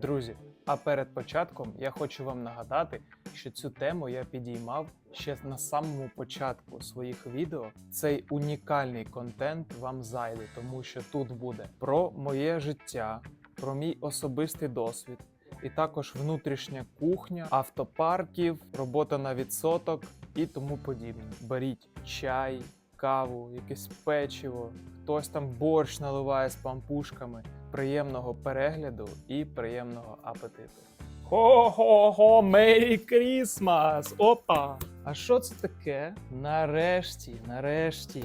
Друзі, а перед початком я хочу вам нагадати, що цю тему я підіймав ще на самому початку своїх відео. Цей унікальний контент вам зайде, тому що тут буде про моє життя, про мій особистий досвід, і також внутрішня кухня, автопарків, робота на відсоток і тому подібне. Беріть чай, каву, якесь печиво, хтось там борщ наливає з пампушками. Приємного перегляду і приємного апетиту. Хо-хо-хо, Merry Christmas! Опа! А що це таке? Нарешті, нарешті.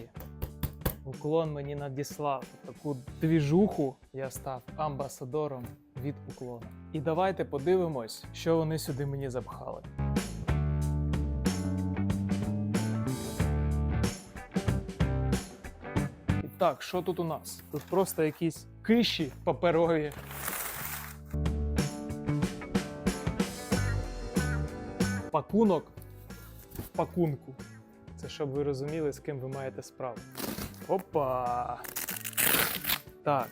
Уклон мені надіслав таку двіжуху. Я став амбасадором від уклона. І давайте подивимось, що вони сюди мені запхали. І так, що тут у нас? Тут просто якісь киші паперові. Пакунок в пакунку. Це щоб ви розуміли, з ким ви маєте справу. Опа! Так.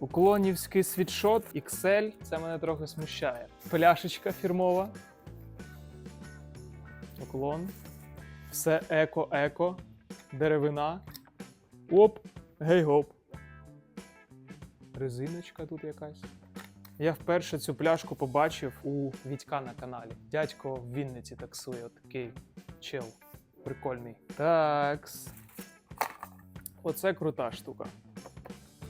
Уклонівський світшот XL. Це мене трохи смущає. Пляшечка фірмова. Уклон. Все еко-еко. Деревина. Оп! Гей-гоп. Резиночка тут якась. Я вперше цю пляшку побачив у Вітька на каналі. Дядько в Вінниці таксує, от такий чел. Прикольний. Такс. Оце крута штука.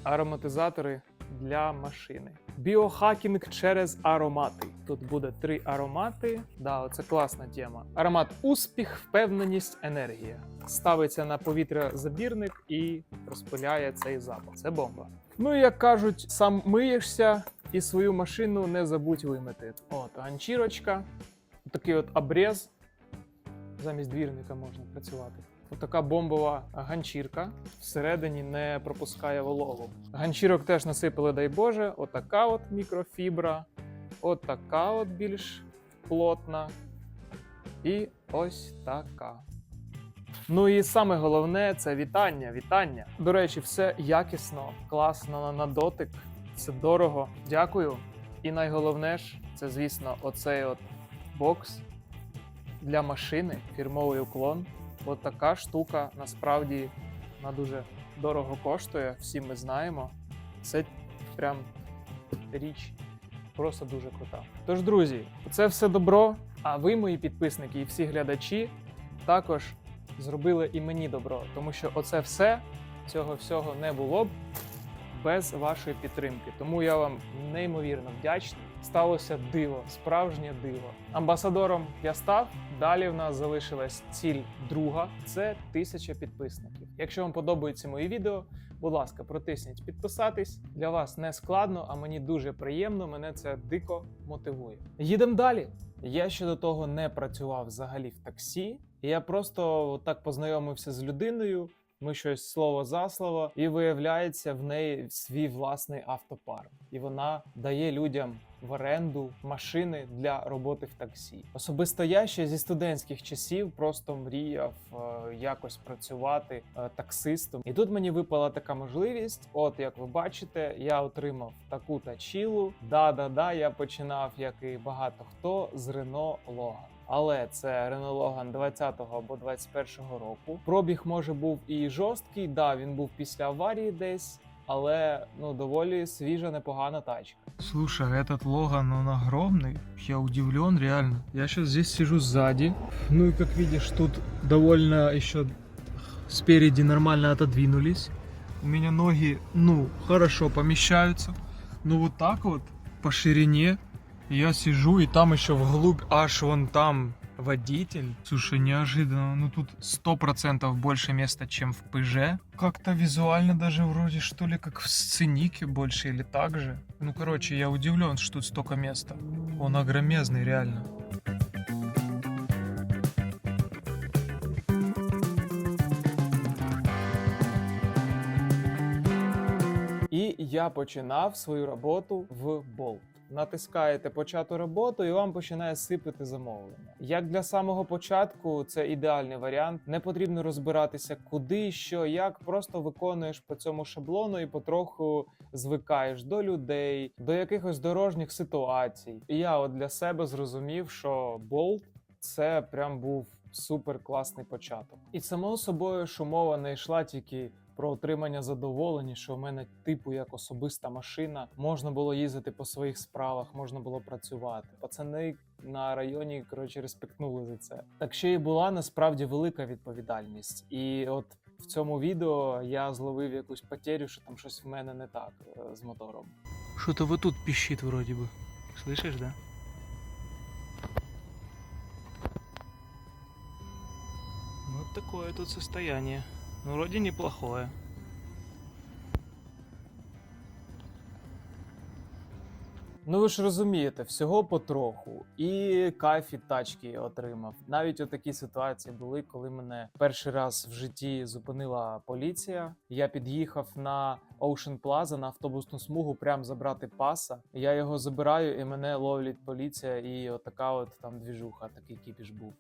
Ароматизатори для машини. Біохакінг через аромати. Тут буде три аромати. Да, оце класна тема. Аромат успіх, впевненість, енергія. Ставиться на повітрязабірник і розпиляє цей запах. Це бомба. Ну і як кажуть, сам миєшся і свою машину не забудь вимити. От, ганчірочка, такий от обрез. Замість двірника можна працювати. Отака бомбова ганчірка всередині не пропускає вологу. Ганчірок теж насипали, дай Боже. Отака от мікрофібра, отака от більш плотна. І ось така. Ну і саме головне це вітання. Вітання. До речі, все якісно, класно на- дотик. Це дорого. Дякую. І найголовне ж, це, звісно, оцей от бокс для машини, фірмовий уклон. От така штука насправді вона дуже дорого коштує, всі ми знаємо. Це прям річ просто дуже крута. Тож, друзі, це все добро. А ви, мої підписники і всі глядачі, також зробили і мені добро, тому що оце все цього всього не було б без вашої підтримки. Тому я вам неймовірно вдячний. Сталося диво, справжнє диво. Амбасадором я став. Далі в нас залишилась ціль друга це тисяча підписників. Якщо вам подобаються мої відео, будь ласка, протисніть підписатись. Для вас не складно, а мені дуже приємно. Мене це дико мотивує. Їдемо далі. Я ще до того не працював взагалі в таксі. І Я просто так познайомився з людиною. Ми щось слово за слово, і виявляється в неї свій власний автопарк, і вона дає людям в оренду машини для роботи в таксі. Особисто я ще зі студентських часів просто мріяв е, якось працювати е, таксистом. І тут мені випала така можливість. От як ви бачите, я отримав таку тачілу. Да-да-да, я починав, як і багато хто, з Renault Logan. Але це Renault Logan 20-го або 21-го року. Пробіг може був і жорсткий. Да, він був після аварії десь, але ну доволі свіжа, непогана тачка. Слушай, этот Логан, он огромный. Я удивлен, реально. Я сейчас здесь сижу сзади. Ну и как видишь, тут довольно еще спереди нормально отодвинулись. У меня ноги, ну, хорошо помещаются. Ну вот так вот, по ширине. Я сижу, и там еще вглубь, аж вон там водитель. Слушай, неожиданно. Ну тут сто процентов больше места, чем в ПЖ. Как-то визуально даже вроде что ли как в сценике больше или так же. Ну короче, я удивлен, что тут столько места. Он огромезный, реально. І я починав свою роботу в Bolt. Натискаєте почати роботу, і вам починає сипати замовлення. Як для самого початку, це ідеальний варіант. Не потрібно розбиратися, куди, що, як. Просто виконуєш по цьому шаблону і потроху звикаєш до людей, до якихось дорожніх ситуацій. І я от для себе зрозумів, що Bolt це прям був супер класний початок. І само собою, що мова не йшла тільки про отримання задоволення, що в мене типу як особиста машина, можна було їздити по своїх справах, можна було працювати. Пацани на районі коротше респектнули за це. Так ще й була насправді велика відповідальність. І от в цьому відео я зловив якусь потерю, що там щось в мене не так е, з мотором. Что-то вот тут пищит вроде бы. Слышишь, да? Вот такое тут состояние. Ну, вроде неплохое. Ну ви ж розумієте, всього потроху, і кайф від тачки отримав. Навіть у такі ситуації були, коли мене перший раз в житті зупинила поліція. Я під'їхав на Ocean Plaza на автобусну смугу, прям забрати паса. Я його забираю, і мене ловлять поліція, і отака от там двіжуха, такий кіпіш був.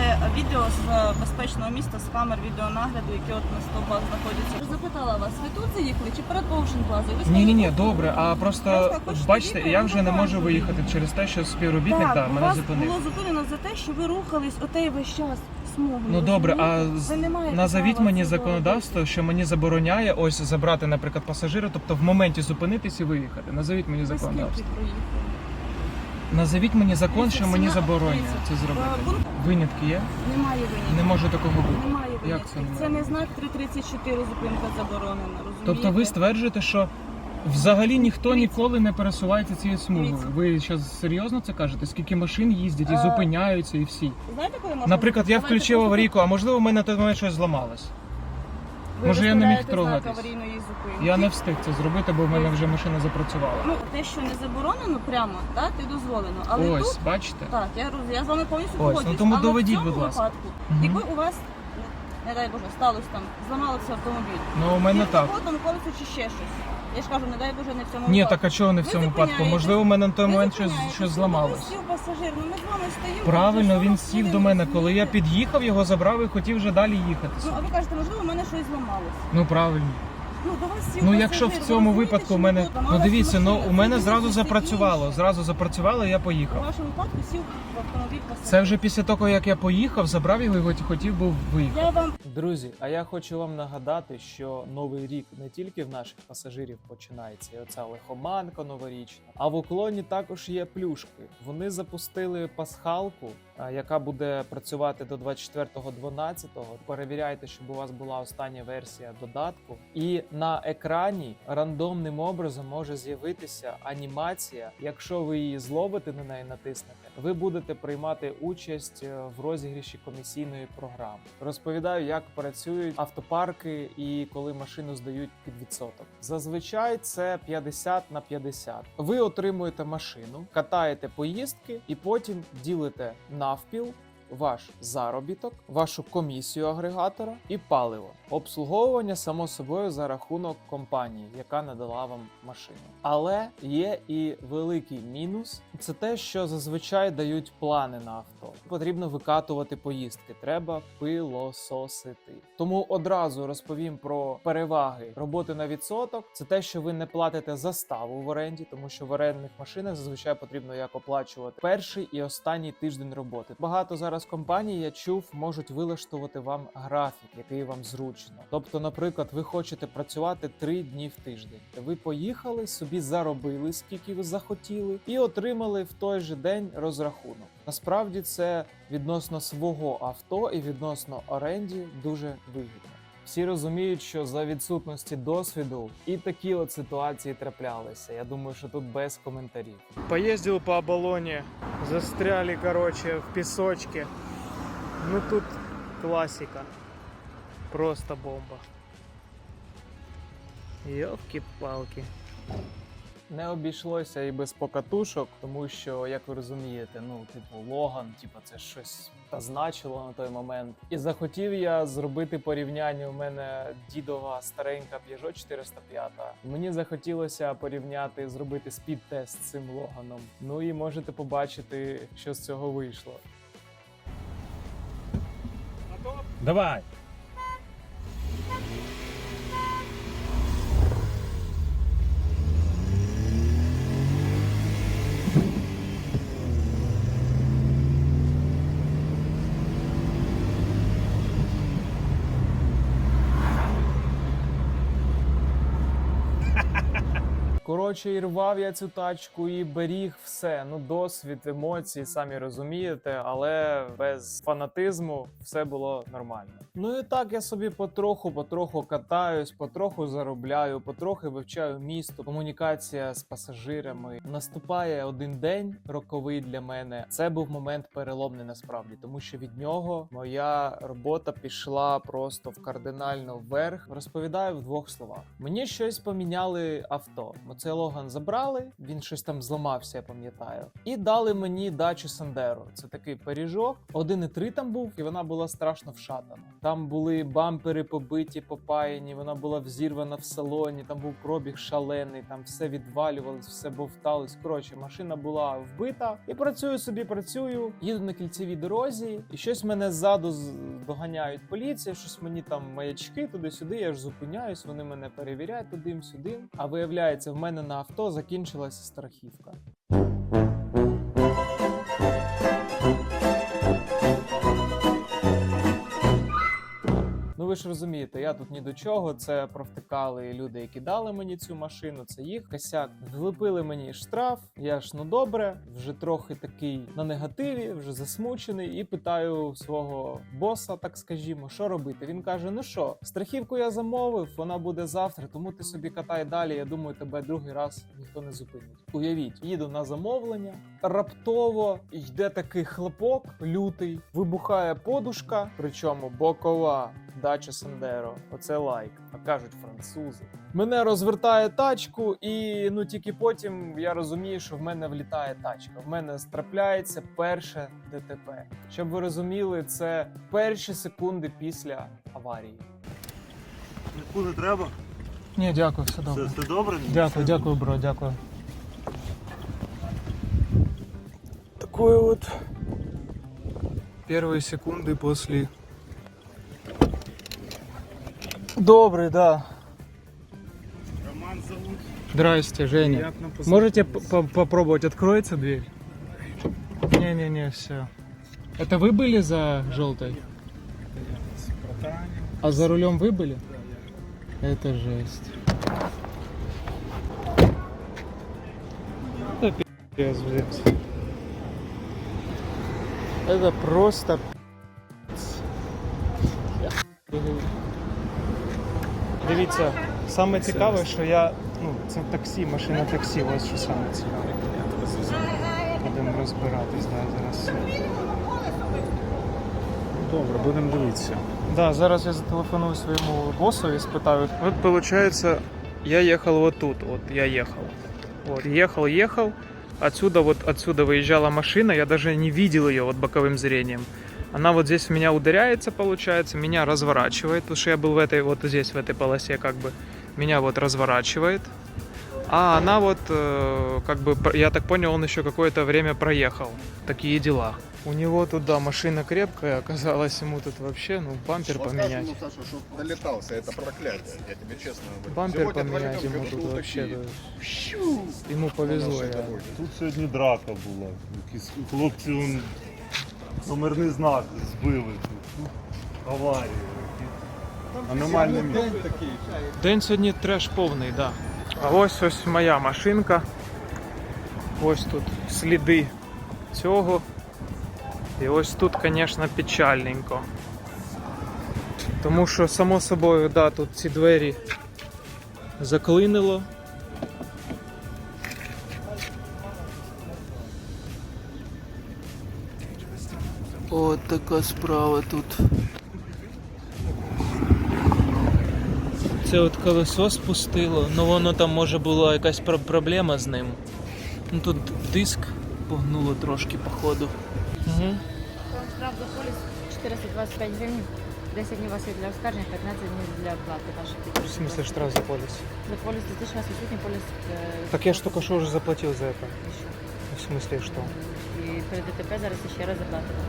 Це відео з безпечного міста з камер відеонагляду, які от на стовбах знаходяться. Я запитала вас, ви тут заїхали чи перед Plaza? Ви Ні, ні, ні, добре. А просто Просто хочете бачите, я ну, вже не можу виїхати через те, що співробітник да, мене вас зупинив. було зупинено за те, що ви рухались отей весь час смугою. Ну добре, а розумієте? з- Ви не маєте назовіть права мені законодавство, що мені забороняє ось забрати, наприклад, пасажира, тобто в моменті зупинитись і виїхати. Назовіть мені Ви законодавство. проїхали? Назовіть мені закон, що мені заборонює це зробити. е, пункт Винятки є? Немає винятків. Не може такого бути. Немає Як винятків. це немає? Це не знак 334 зупинка заборонена, розумієте? Тобто ви стверджуєте, що взагалі ніхто Дивіться. ніколи не пересувається цією смугою. Дивіться. Ви зараз серйозно це кажете? Скільки машин їздять і Е, зупиняються, і всі. Знаєте, коли можна... Наприклад, я включив аварійку, а можливо, в мене на той момент щось зламалось. Ви може, я не міг виставляєте знак трогатись. аварійної зупинки. Я не встиг це зробити, бо в мене вже машина запрацювала. Ну, те, що не заборонено прямо, так, ти дозволено. Але Ось, тут, бачите? так, я, роз- я з вами повністю ну погоджуюсь. тому але доведіть, в цьому будь ласка. випадку, Мгм. якби у вас, не дай Боже, сталося там, зламалося автомобіль. Ну, у мене так. Потім колесо чи ще щось. Я ж кажу, не дай Боже, не в цьому Ні, випадку. так а чого не в Ви цьому випадку? зупиняєтесь. Можливо, у мене на той Ви момент щось, зупиняєтесь, щось ну, зламалось. сів пасажир, ну ми з вами стоїмо. Правильно, вже він 40 сів до мене, коли я розумієте? під'їхав, його забрав і хотів вже далі їхати. Ну, а ви кажете, можливо, у мене щось зламалось. Ну правильно. Ну, якщо в цьому випадку у мене. Ну дивіться, ну у мене зразу запрацювало. Зразу запрацювало, і я У поїхав. вашому випадку сів в автомобіль. Це вже після того, як я поїхав, забрав його і хотів був виїхати. Друзі, а я хочу вам нагадати, що новий рік не тільки в наших пасажирів починається, і оця лихоманка новорічна, а в уклоні також є плюшки. Вони запустили пасхалку, яка буде працювати до 24.12. Перевіряйте, щоб у вас була остання версія додатку. І на екрані рандомним образом може з'явитися анімація. Якщо ви її зловите на неї натиснете, ви будете приймати участь е, в розігріші комісійної програми. Розповідаю, як працюють автопарки і коли машину здають під відсоток. Зазвичай це 50 на 50. Ви отримуєте машину, катаєте поїздки і потім ділите навпіл ваш заробіток, вашу комісію агрегатора і паливо. Обслуговування само собою за рахунок компанії, яка надала вам машину. Але є і великий мінус: це те, що зазвичай дають плани на авто. Потрібно викатувати поїздки, треба пилососити. Тому одразу розповім про переваги роботи на відсоток. Це те, що ви не платите заставу в оренді, тому що в орендних машинах зазвичай потрібно як оплачувати перший і останній тиждень роботи. Багато зараз компаній я чув, можуть вилаштувати вам графік, який вам зручно. Тобто, наприклад, ви хочете працювати три дні в тиждень. Ви поїхали, собі заробили скільки ви захотіли, і отримали в той же день розрахунок. Насправді це відносно свого авто і відносно оренді дуже вигідно. Всі розуміють, що за відсутності досвіду і такі от ситуації траплялися. Я думаю, що тут без коментарів. Поїздив по оболоні, застряли, короче, в пісочці. Ну тут класика. Просто бомба. Ёлки-палки. Не обійшлося і без покатушок, тому що, як ви розумієте, ну, типу, Логан, типу, це щось та значило на той момент. І захотів я зробити порівняння. У мене дідова старенька Peugeot 405. Мені захотілося порівняти, зробити спід-тест з цим Логаном. Ну і можете побачити, що з цього вийшло. Давай. Коротше, і рвав я цю тачку і беріг все. Ну, досвід, емоції, самі розумієте, але без фанатизму все було нормально. Ну і так я собі потроху, потроху катаюсь, потроху заробляю, потрохи вивчаю місто, комунікація з пасажирами. Наступає один день роковий для мене. Це був момент переломний насправді, тому що від нього моя робота пішла просто в кардинально вверх. Розповідаю в двох словах. Мені щось поміняли авто. Оце Логан забрали, він щось там зламався, я пам'ятаю. І дали мені дачу Сандеро. Це такий пиріжок. 1,3 там був, і вона була страшно вшатана. Там були бампери побиті, попаяні, вона була взірвана в салоні, там був пробіг шалений, там все відвалювалось, все бовталось. Коротше, машина була вбита. І працюю собі, працюю, їду на кільцевій дорозі, і щось мене ззаду доганяють поліція, щось мені там маячки туди-сюди. Я ж зупиняюсь, вони мене перевіряють туди-сюди. А виявляється, в мене на авто закінчилася страхівка. Ви ж розумієте, я тут ні до чого. Це провтикали люди, які дали мені цю машину. Це їх косяк. Влепили мені штраф. Я ж ну добре, вже трохи такий на негативі, вже засмучений, і питаю свого боса, так скажімо, що робити. Він каже: Ну що, страхівку я замовив, вона буде завтра, тому ти собі катай далі. Я думаю, тебе другий раз ніхто не зупинить. Уявіть, їду на замовлення. Раптово йде такий хлопок лютий, вибухає подушка, причому бокова дача Сандеро. Оце лайк. А кажуть французи. Мене розвертає тачку, і ну тільки потім я розумію, що в мене влітає тачка. В мене страпляється перше ДТП. Щоб ви розуміли, це перші секунди після аварії. Нікуди треба? Ні, дякую, все Все, добре. все добре? Дякую, дякую, бро, дякую. Такое от Первые секунды после. Добрий, да. Роман зовут. Здрасте, Женя. Можете по- попробовать, откроется дверь? Не-не-не, все. Это вы были за желтой? А за рулем вы были? Это жесть. Это пиздец, блядь. Это просто пиздец. Я. Дивіться, саме цікаве, що я. Ну, це таксі, машина таксі, ось що саме цікаве. Будемо розбиратись, да, зараз. Добре, будемо дивитися. Да, зараз я зателефоную своему боссу и спитаю. Вот получается, я ехал вот тут, вот я ехал. Вот, ехал, ехал. Отсюда вот отсюда выезжала машина, я даже не видел ее вот боковым зрением. Она вот здесь в меня ударяется, получается, меня разворачивает, потому что я был в этой вот здесь в этой полосе как бы меня вот разворачивает. А она вот, э, как бы, про- я так понял, он еще какое-то время проехал. Такие дела. У него туда машина крепкая, оказалось ему тут вообще, ну, бампер Вот поменять. скажем, ну, Саша, чтоб долетался, это проклятие, я тебе честно говорю. Бампер Сегодня поменять отвалил, ему как тут будто вообще. такие. да. Щу! Ему На повезло. нашей реально. дороге. Тут сьогодні драка була. Якісь хлопці он, номерний знак збили тут. Аварія. Аномальне місце. День сьогодні треш повний, да. А ось ось моя машинка. Ось тут сліди цього. І ось тут, звісно, печальненько. Тому що, само собою, да, тут ці двері заклинило. От така справа тут. Оце от колесо спустило, ну воно там може була якась пр- проблема з ним. Ну тут диск погнуло трошки, походу. Угу. Вам штраф за поліс 425 гривень. 10 днів у вас є для оскарження, 15 днів для оплати ваших В підписів. смысле штраф за поліс? За поліс 2000 у вас відсутній поліс. е, Так я ж только что уже заплатил за это. що? В смысле что? І при ДТП зараз ще раз заплатите.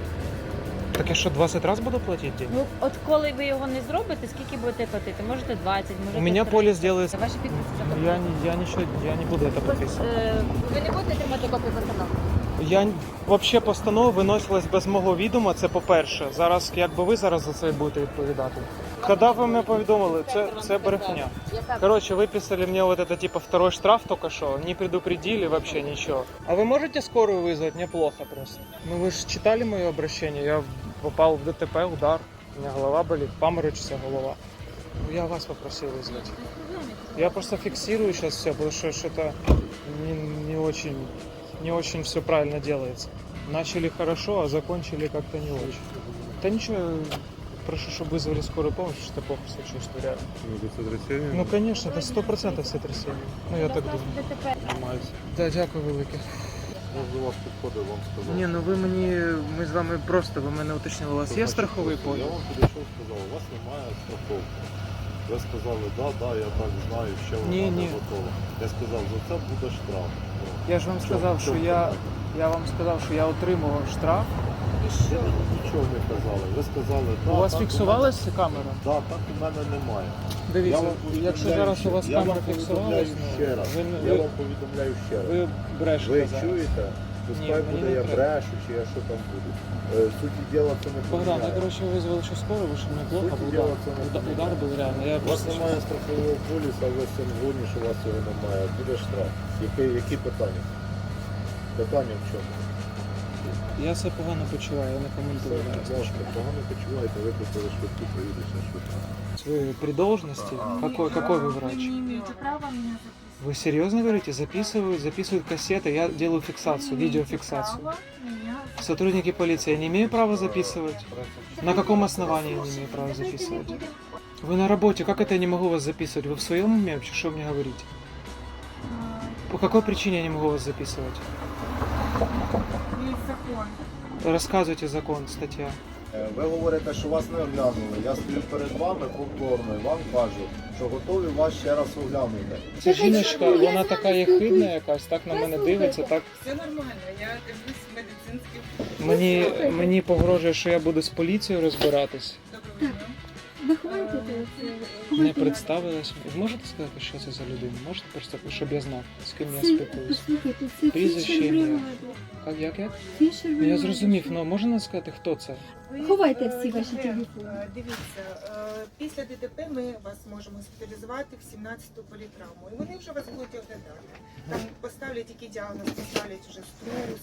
Так я что, 20 раз буду платить деньги? Ну, от коли ви його не зробите, скільки будете платити? Можете 20, можете У меня 30. полис делается... Ваші підписи вже Я не, я ничего, я не буду это Ось, подписывать. е, Ви не будете тримати копію постанови? Я вообще постанова виносилась без мого відома. Це по-перше. Зараз, якби ви зараз за це будете відповідати. Коли ви мене повідомили, це, це брехня. Яка? Короче, выписали мне вот это типа второй штраф только что, не предупредили вообще ничего. А вы можете скорую вызвать? Мне плохо просто. Ну вы же читали мое обращение, я попал в ДТП, удар, у меня голова болит, паморочится голова. Ну, Я вас попросил вызвать. Я просто фиксирую сейчас все, потому что что-то не, не очень, не очень все правильно делается. Начали хорошо, а закончили как-то не очень. Да ничего, прошу, чтобы вызвали скорую помощь, что плохо себя чувствую реально. Ну, до сотрясения. Ну, конечно, это сто процентов сотрясение. Ну, я так думаю. ДТП. Тримайся. Да, дякую велике. До вас підходив, вам сказав. Ні, ну ви мені, ми з вами просто, ви мене уточнили, у вас є страховий страховий Я вам підійшов, сказав, у вас немає страховки. Ви сказали, да, да, я так знаю, ще вона Ні, не ні. готова. Я сказав, за це буде штраф. Я ж вам сказав, що що я, я вам сказав, що я отримував штраф Ви мені нічого не казали. Ви сказали, да, У вас так фіксувалася камера? мене- Да, так у мене немає. Дивіться, вам повідомляю якщо зараз у ще- вас я вам камера повідомляю фіксувалась, ще раз. ви, Я ви, вам повідомляю ще раз. ви брешете Ви зараз. чуєте? Пускай Ні, мені буде не я треба. брешу, чи я що там буду. Е, Суті діла це не Богдан, я, поміняє. короче, вызвал еще скорую, вышел мне плохо, Суть был дела удар. в цьому Уда- полі. Удар был реально. Я У вас просто... немає страхового поліса, ви син гоні, що у вас його немає. Буде штраф. Які, які питання? Питання в чому? Я себе погано почуваю, я не Все, коментую. будь ласка, погано почуваєте, викликали швидку, приїдеш на швидку. Вы при должности? Какой, какой вы врач? Не имеете права меня Вы серьезно говорите? Записывают, записывают кассеты, я делаю фиксацию, видеофиксацию. Сотрудники полиции, я не имею права записывать? На каком основании я не имею права записывать? Вы на работе, как это я не могу вас записывать? Вы в своем уме вообще, что мне говорите? По какой причине я не могу вас записывать? Рассказывайте закон, статья. Е, Ви говорите, що вас не оглянули. Я стою перед вами повторно і вам кажу, що готові вас ще раз оглянути. Ця жіночка, вона така єхидна якась, так на мене дивиться, так Все нормально, я дивлюсь медицинським мені, мені погрожує, що я буду з поліцією розбиратись. Добре, добровільно. Не представилась. Можете сказати, що це за людина? Можете просто, щоб я знав, з ким я? Послухайте, це Прізвище, фішер ім'я. бригади. Як, як, як? Фішер Ну, я зрозумів, але можна сказати, хто це? Ховайте е, всі ваші йде, телефони. е, Дивіться, е, після ДТП ми вас можемо спеціалізувати в 17-ту політравму. І вони вже вас будуть оглядати. Там поставлять який діагноз, поставлять вже струс,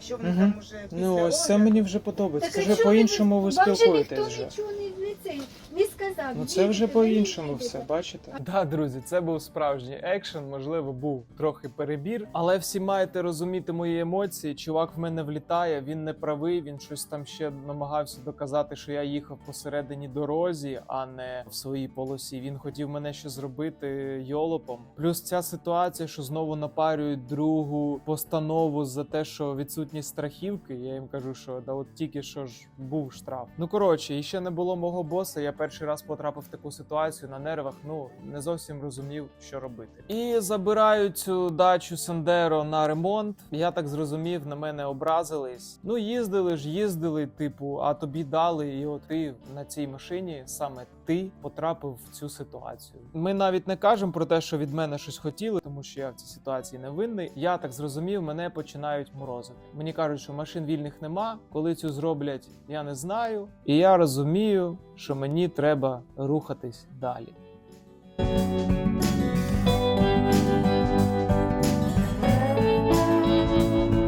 що вони Мгм. там вже після Ну, ось це огляду. мені вже подобається. Це вже по-іншому ви Вам же спілкуєтесь ніхто вже. нічого не, не, цей, не сказав. Ну це вже по-іншому все, бачите? Да, друзі, це був справжній екшен. Можливо, був трохи перебір, але всі маєте розуміти мої емоції. Чувак в мене влітає, він не правий. Він щось там ще намагався доказати, що я їхав посередині дорозі, а не в своїй полосі. Він хотів мене ще зробити йолопом. Плюс ця ситуація, що знову напарюють другу постанову за те, що відсутність страхівки. Я їм кажу, що да, от тільки що ж був штраф. Ну коротше, і ще не було мого боса. Я перший раз потрапив в таку ситуацію на нервах. Ну не зовсім розумів, що робити. І забираю цю дачу Сандеро на ремонт. Я так зрозумів, на мене образились. Ну їздили ж, їздили, типу, а тобі дали, і от ти на цій машині саме ти потрапив в цю ситуацію. Ми навіть не кажемо про те, що від мене щось хотіли, тому що я в цій ситуації не винний. Я так зрозумів, мене починають морозити. Мені кажуть, що машин вільних нема. Коли цю зроблять, я не знаю. І я розумію, що мені треба рухатись далі.